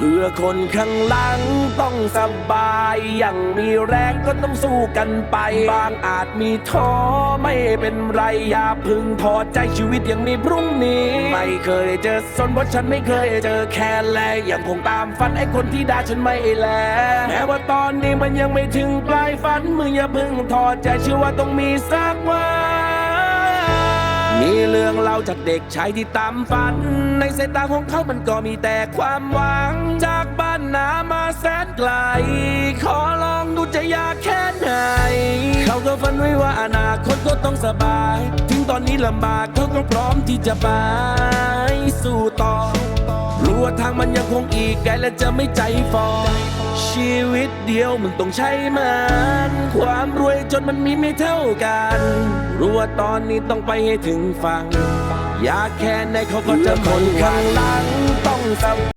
เพื่อคนข้างหลังต้องสบายอย่างมีแรงก็ต้องสู้กันไป บางอาจมีท้อไม่เป็นไร อย่าพึงท้อใจชีวิตยังมีพรุ่งนี้ ไม่เคยเจอสนเพราะฉันไม่เคยเจอแค่แลยังคงตามฝันไอ้คนที่ด่าฉันไม่แลแม้ว่าตอนนี้มันยังไม่ถึงปลายฝันมึงอย่าพึงท้อใจเชื่อว่าต้องมีสักวัน มีเรื่องเล่าจากเด็กชายที่ตามฝัน ในสายตาของเขามันก็มีแต่ความหวัง จากบ้านนามาแสนไกล ขอลองดูจะยากแค่ไหน เขาก็ฝันไว้ว่าอนาคตก็ต้องสบาย ถึงตอนนี้ลำบากเขาก็พร้อมที่จะไปสู้ต่อ รู้ว่าทางมันยังคงอีกไกลและจะไม่ใจฟอชีวิตเดียวมึงต้องใช้มัน ความรวยจ นมันมีไม่เท่ากัน รู้ว่าตอนนี้ต้องไปให้ถึงฝั่งอยากแค่ไหนเขาก็จะคนข้างหลังต้องสับ